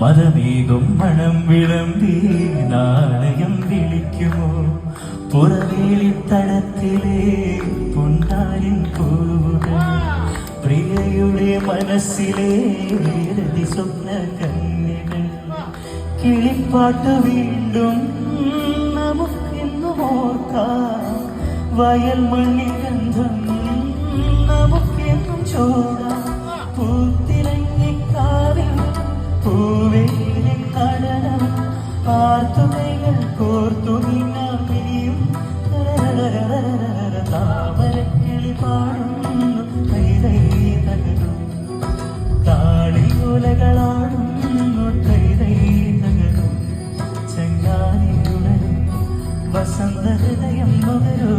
മതമേകും മണം വിളമ്പി നാണയം വിളിക്കുമോ? പുറവേളിത്തടത്തിലെ പൊന്നാലിൻ പൂവുകൾ പ്രിയയുടെ മനസ്സിലെ രതി സ്വപ്ന കന്യകൾ കിളിപ്പാട്ട് വീണ്ടും നമുക്കെന്നും ഓർക്കാം വയൽ മണ്ണിൽ ഗന്ധം നമുക്കെന്നും ചോടാം. ആർത്തുകൈകൾ കോർത്തു നീങ്ങാമിനിയും താമരക്കിളി പാടുന്നു. കൈതൈ തകരും താളിയോലകളാടുന്നു കൈതൈ തകരും ചെങ്ങാനിയുണരും വസന്ത ഹൃദയം നുകരൂ